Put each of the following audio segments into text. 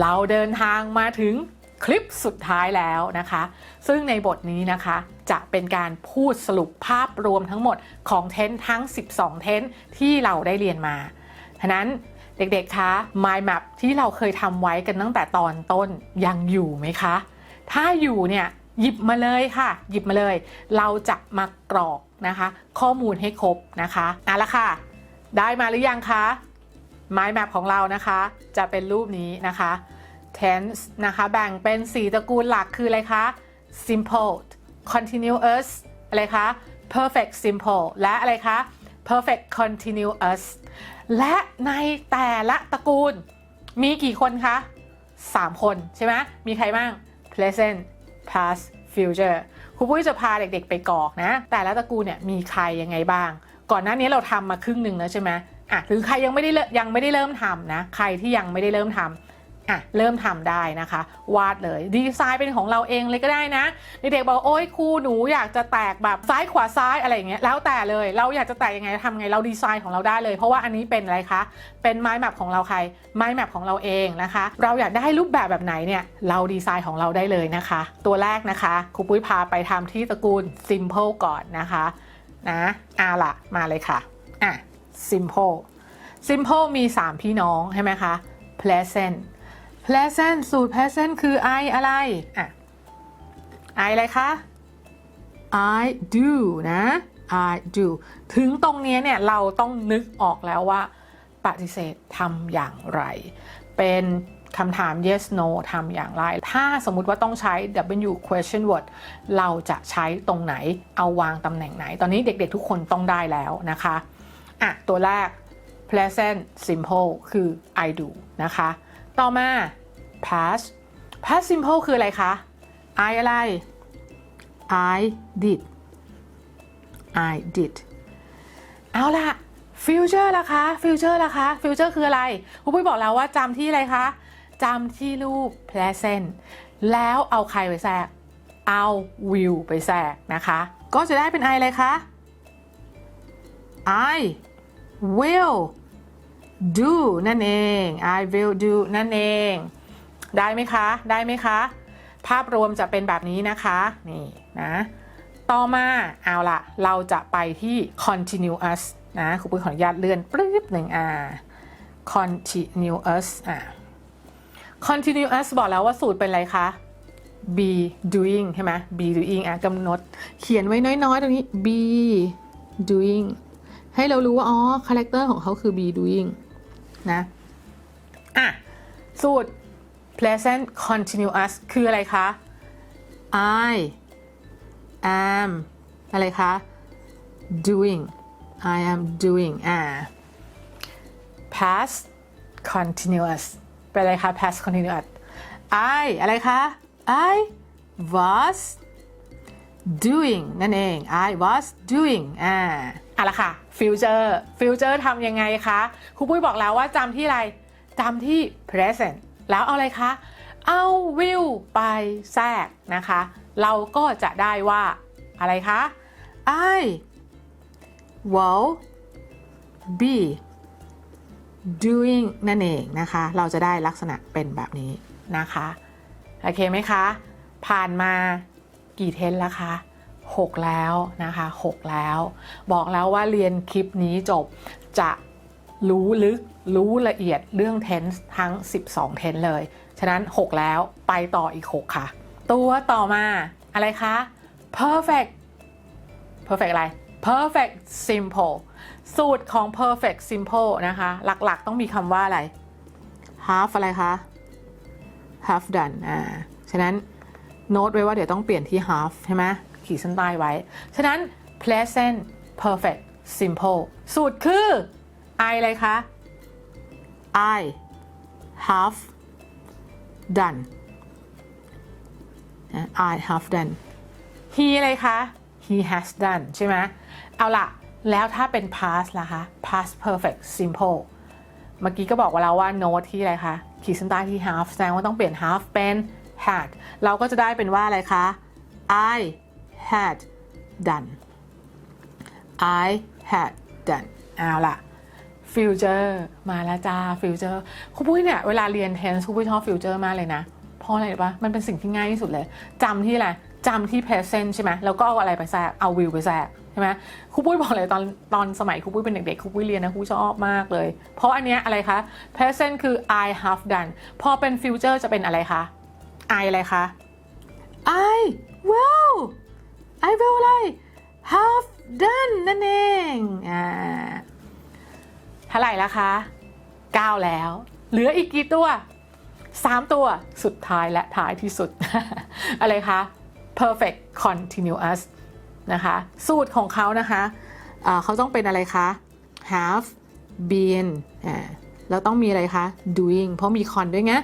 เราเดินทางมาถึงคลิปสุดท้ายแล้วนะคะ ซึ่งในบทนี้นะคะจะเป็นการพูดสรุปภาพรวมทั้งหมดของเทนทั้ง 12 เทนที่เราได้เรียนมาฉะนั้นเด็กๆ คะ mind map ที่เราเคยทำไว้กันตั้งแต่ตอนต้นยังอยู่ไหมคะ ถ้าอยู่เนี่ยหยิบมาเลยค่ะ หยิบมาเลย เราจะมากรอกนะคะ ข้อมูลให้ครบนะคะเอาละค่ะ ได้มาหรือยังคะ mind map ของเรานะคะ จะเป็นรูปนี้นะคะ tense นะคะ แบ่งเป็น 4 ตระกูลหลักคืออะไรคะ simple continuous อะไรคะ perfect simple และอะไรคะ perfect continuous และในแต่ละตระกูลมีกี่คนคะ 3 คนใช่ไหมมีใครบ้าง present past future ครูปุ้ยจะพาเด็กๆไปกรอกนะ แต่ละตระกูลเนี่ยมีใครยังไงบ้าง ก่อนหน้านี้เราทำมาครึ่งหนึ่งแล้วใช่ไหม อะหรือใครยังไม่ได้เริ่มยังไม่ได้เริ่มทำนะ ใครที่ยังไม่ได้เริ่มทำอะเริ่มทำได้นะคะ วาดเลยดีไซน์เป็นของเราเองเลยก็ได้นะเด็กๆบอกโอ้ยครูหนูอยากจะแตกแบบซ้ายขวาซ้ายอะไรอย่างเงี้ยแล้วแต่เลยเราอยากจะแตกยังไงทำไงเราดีไซน์ของเราได้เลย เพราะว่าอันนี้เป็นอะไรคะเป็นไม้แมปของเราใครไม้แมปของเราเองนะคะ เราอยากได้รูปแบบแบบไหนเนี่ยเราดีไซน์ของเราได้เลยนะคะ ตัวแรกนะคะครูปุ้ยพาไปทำที่ตระกูล simple ก่อนนะคะนะอาละมาเลยค่ะอะ simple simple มี 3 พี่น้องใช่ไหมคะ pleasant pleasant สูตร pleasant คือ I อะไรอะ I อะไรคะ I do นะ I do ถึงตรงนี้เนี่ยเราต้องนึกออกแล้วว่า ปฏิเสธทำอย่างไร เป็นคำถาม yes no ทำอย่างไร ถ้าสมมุติว่าต้องใช้ W question word เราจะใช้ตรงไหน เอาวางตำแหน่งไหน ตอนนี้เด็กๆทุกคนต้องได้แล้วนะคะ อะ ตัวแรก present simple คือ I do นะคะ ต่อมา past past simple คืออะไรคะ I อะไร I did I did เอาล่ะ future ล่ะคะ future ล่ะคะ future คืออะไรครูปุ้ยบอกแล้วว่าจำที่อะไรคะจำที่รูป present แล้วเอาใครไปแทรก เอา will ไปแทรกนะคะ ก็จะได้เป็น I อะไรคะ I will do นั่นเอง I will do นั่นเอง ได้ไหมคะ ได้ไหมคะ ภาพรวมจะเป็นแบบนี้นะคะ นี่นะ ต่อมา เอาละเราจะไปที่ continuous นะครูปุ้ยขออนุญาตเลื่อนปรึ๊บหนึ่งอ่า continuous อ่า continuous บอกแล้วว่าสูตรเป็นอะไรคะ be doing ใช่ไหม be doing อะกำหนด เขียนไว้น้อยๆ ตรงนี้ be doing ให้เรารู้ว่าอ๋อคาแรคเตอร์ของเขาคือ be doing นะอะสูตร present continuous คืออะไรคะ I am อะไรคะ doing I am doing อ่า past continuous เป็นอะไรคะ past continuous I อะไรคะ I was doing นั่นเอง I was doing อ่าอาละค่ะ future future ทำยังไงคะครูปุ้ยบอกแล้วว่าจำที่อะไรจำที่ present แล้วเอาอะไรคะ เอา will ไปแทรกนะคะ เราก็จะได้ว่าอะไรคะ I will be doing นั่นเองนะคะ เราจะได้ลักษณะเป็นแบบนี้นะคะ โอเคไหมคะ ผ่านมากี่เทนแล้วคะ 6 แล้วนะคะ 6 แล้ว บอกแล้วว่าเรียนคลิปนี้จบจะรู้ลึกรู้ละเอียดเรื่อง tense ทั้ง 12 tense เลย ฉะนั้น 6 แล้วไปต่ออีก 6 ค่ะ ตัวต่อมาอะไรคะ perfect perfect อะไร perfect simple สูตรของ perfect simple นะคะ หลักๆต้องมีคำว่าอะไร half อะไรคะ half done อ่า ฉะนั้นโน้ตไว้ว่าเดี๋ยวต้องเปลี่ยนที่ half ใช่ไหม ขีดเส้นใต้ไว้ ฉะนั้น pleasant perfect simple สูตรคือ I อะไรคะ I have done นะ I have done he อะไรคะ he has done ใช่ไหมเอาล่ะแล้วถ้าเป็น past ล่ะคะ past perfect simple เมื่อกี้ก็บอกว่าแล้วว่า note ที่อะไรคะ ขีดเส้นใต้ที่ have แสดงว่าต้องเปลี่ยน have เป็น had เราก็จะได้เป็นว่าอะไรคะ I had done I had done เอาล่ะ future มาแล้วจ้า future ครูปุ้ยเนี่ยเวลาเรียน tense ครูปุ้ยชอบ future มากเลยนะ เพราะอะไรรู้ปะมันเป็นสิ่งที่ง่ายที่สุดเลยจำที่อะไรจำที่ present ใช่ไหมแล้วก็เอาอะไรไปแทรกเอา will ไปแทรกใช่ไหมครูปุ้ยบอกเลยตอนตอนสมัยครูปุ้ยเป็นเด็กๆครูปุ้ยเรียนนะครูชอบมากเลย เพราะอันเนี้ยอะไรคะ present คือ I have done พอเป็น future จะเป็นอะไรคะ I อะไรคะ I will I will อะไร have done นั่นเองอ่าเท่าไหร่แล้วคะ 9 แล้ว เหลืออีกกี่ตัว 3 ตัวสุดท้ายและท้ายที่สุด อะไรคะ perfect continuous นะคะ สูตรของเขานะคะเขาต้องเป็นอะไรคะ have been อ่าแล้วต้องมีอะไรคะ doing เพราะมี con ด้วยไง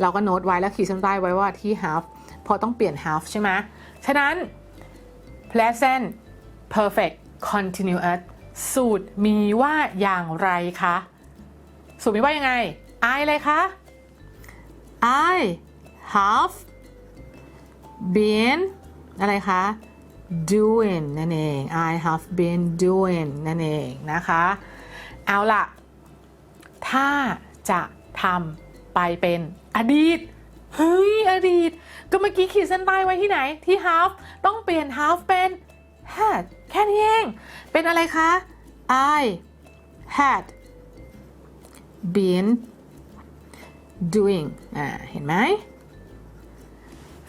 เราก็โน้ตไว้แล้วขีดเส้นใต้ไว้ว่าที่ have พอต้องเปลี่ยน have ใช่ไหมฉะนั้น present perfect continuous สูตรมีว่าอย่างไรคะ สูตรมีว่ายังไง I เลยคะ I have been อะไรคะ doing นั่นเอง I have been doing นั่นเองนะคะ เอาล่ะ ถ้าจะทำไปเป็นอดีต เฮ้ย อดีต ก็เมื่อกี้ขีดเส้นใต้ไว้ที่ไหนที่ have ต้องเปลี่ยน have เป็น had แค่นี้เอง เป็นอะไรคะ I had been doing อ่า เห็นไหม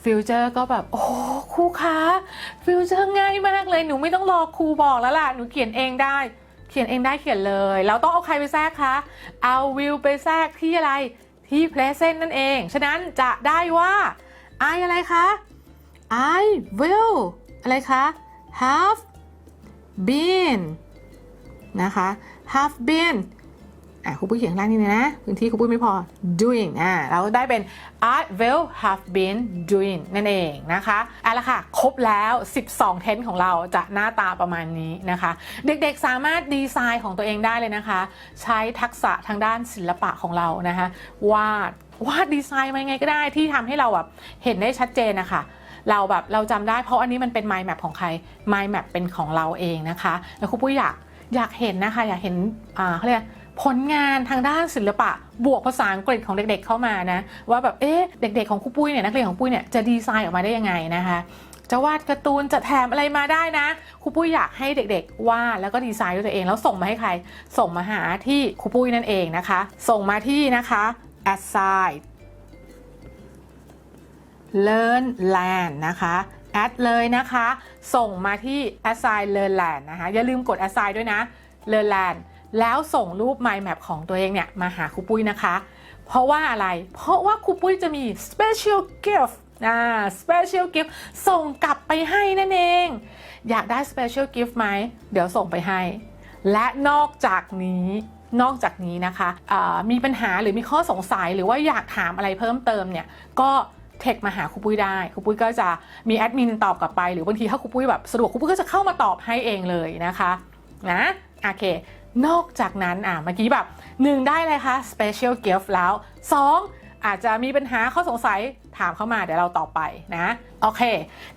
ฟิวเจอร์ก็แบบ โอ้ครูคะฟิวเจอร์ง่ายมากเลย หนูไม่ต้องรอครูบอกแล้วล่ะ หนูเขียนเองได้ เขียนเองได้เขียนเลย แล้วต้องเอาใครไปแทรกคะ เอา will ไปแทรกที่อะไร ที่ present นั่นเอง ฉะนั้นจะได้ว่า I อะไรคะ I will อะไรคะ have been นะคะ have been อะครูปุ้ยเขียนข้างล่างนี่นะพื้นที่ครูปุ้ยไม่พอ doing อ่าเราได้เป็น I will have been doing นั่นเองนะคะเอาละค่ะ ครบแล้ว 12 เทนของเราจะหน้าตาประมาณนี้นะคะ เด็กๆสามารถดีไซน์ของตัวเองได้เลยนะคะ ใช้ทักษะทางด้านศิลปะของเรานะคะวาดวาดดีไซน์มายังไงก็ได้ที่ทำให้เราแบบเห็นได้ชัดเจนนะคะเราแบบเราจำได้เพราะอันนี้มันเป็น mind map ของใคร mind map เป็นของเราเองนะคะ แล้วครูปุ้ยอยากอยากเห็นนะคะ อยากเห็นอ่าเขาเรียก ผลงานทางด้านศิลปะ บวกภาษาอังกฤษของเด็กๆเข้ามานะ ว่าแบบเอ๊ะเด็กๆของครูปุ้ยเนี่ยนักเรียนของปุ้ยเนี่ยจะดีไซน์ออกมาได้ยังไงนะคะจะวาดการ์ตูนจะแถมอะไรมาได้นะครูปุ้ยอยากให้เด็กๆวาดแล้วก็ดีไซน์ด้วยตัวเอง แล้วส่งมาให้ใคร ส่งมาหาที่ครูปุ้ยนั่นเองนะคะ ส่งมาที่นะคะ assign learn land นะคะ add เลยนะคะ ส่งมาที่ assign learn land นะคะอย่าลืมกด assign ด้วยนะ learn land แล้วส่งรูป mind map ของตัวเองเนี่ยมาหาครูปุ้ยนะคะ เพราะว่าอะไร เพราะว่าครูปุ้ยจะมี special gift อ่า special gift ส่งกลับไปให้นั่นเอง อยากได้ special gift ไหม เดี๋ยวส่งไปให้ และนอกจากนี้นอกจากนี้นะคะมีปัญหาหรือมีข้อสงสัยหรือว่าอยากถามอะไรเพิ่มเติมเนี่ยก็เทคมาหาครูปุ้ยได้ครูปุ้ยก็จะมีแอดมินตอบกลับไป หรือ บางทีถ้าครูปุ้ยแบบสะดวกครูปุ้ยก็จะเข้ามาตอบให้เองเลยนะคะนะโอเค นอกจากนั้นอะเมื่อกี้แบบหนึ่งได้เลยคะ special gift แล้วสองอาจจะมีปัญหาข้อสงสัยถามเข้ามาเดี๋ยวเราตอบไปนะโอเค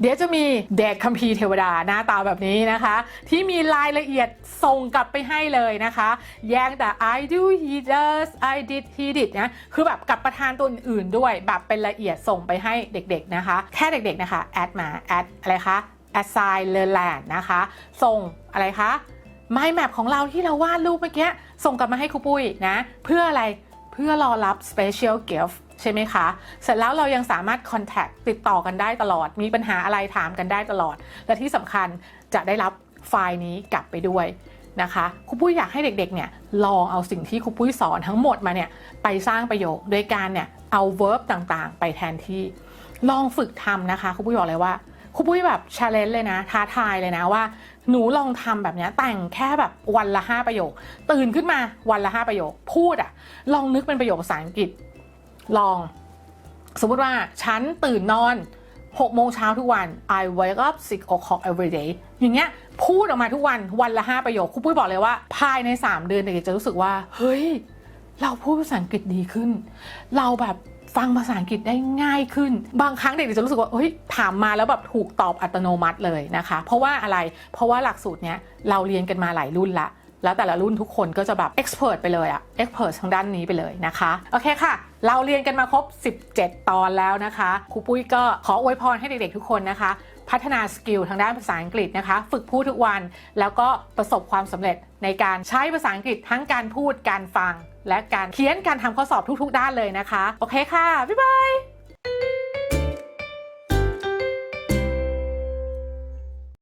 เดี๋ยวจะมีเด็กคัมภีร์เทวดาหน้าตาแบบนี้นะคะ ที่มีรายละเอียดส่งกลับไปให้เลยนะคะ แย้งแต่ I do he does I did he did นะคือแบบกับประธานตัวอื่นๆด้วย แบบเป็นละเอียดส่งไปให้เด็กๆนะคะ แค่เด็กๆนะคะแอดมาแอดอะไรคะ assign learn land นะคะ ส่งอะไรคะ mind map ของเราที่เราวาดรูปเมื่อกี้ส่งกลับมาให้ครูปุ้ยนะ เพื่ออะไรเพื่อรอรับ special gift ใช่ไหมคะ เสร็จแล้วเรายังสามารถ contact ติดต่อกันได้ตลอด มีปัญหาอะไรถามกันได้ตลอด และที่สำคัญจะได้รับไฟล์นี้กลับไปด้วยนะคะครูปุ้ยอยากให้เด็กๆเนี่ยลองเอาสิ่งที่ครูปุ้ยสอนทั้งหมดมาเนี่ยไปสร้างประโยคโดยการเนี่ยเอา verb ต่างๆ ไปแทนที่ ลองฝึกทำนะคะครูปุ้ยบอกเลยว่า ครูปุ้ยแบบ challenge เลยนะ ท้าทายเลยนะว่า หนูลองทำแบบนี้แต่งแค่แบบวันละ5ประโยค ตื่นขึ้นมาวันละ5ประโยค พูดอะลองนึกเป็นประโยคภาษาอังกฤษ ลอง สมมุติว่าฉันตื่นนอน6โมงเช้าทุกวัน I wake up 6 o'clock every day อย่างเงี้ยพูดออกมาทุกวันวันละ5ประโยคครูปุ้ยบอกเลยว่า ภายใน 3 เดือนเด็กจะรู้สึกว่า เฮ้ย เราพูดภาษาอังกฤษดีขึ้น เราแบบฟังภาษาอังกฤษได้ง่ายขึ้น บางครั้งเด็กๆจะรู้สึกว่าเฮ้ยถามมาแล้วแบบถูกตอบอัตโนมัติเลยนะคะ เพราะว่าอะไรเพราะว่าหลักสูตรเนี้ยเราเรียนกันมาหลายรุ่นละแล้วแต่ละรุ่นทุกคนก็จะแบบเอ็กซ์เพรสไปเลยอะเอ็กซ์เพรสทางด้านนี้ไปเลยนะคะ โอเคค่ะ เราเรียนกันมาครบ 17 ตอนแล้วนะคะครูปุ้ยก็ขออวยพรให้เด็กๆทุกคนนะคะ พัฒนาสกิลทางด้านภาษาอังกฤษนะคะ ฝึกพูดทุกวันแล้วก็ประสบความสำเร็จในการใช้ภาษาอังกฤษทั้งการพูดการฟัง และการเขียนการทำข้อสอบทุกๆ ด้านเลยนะคะ โอเคค่ะ บ๊ายบาย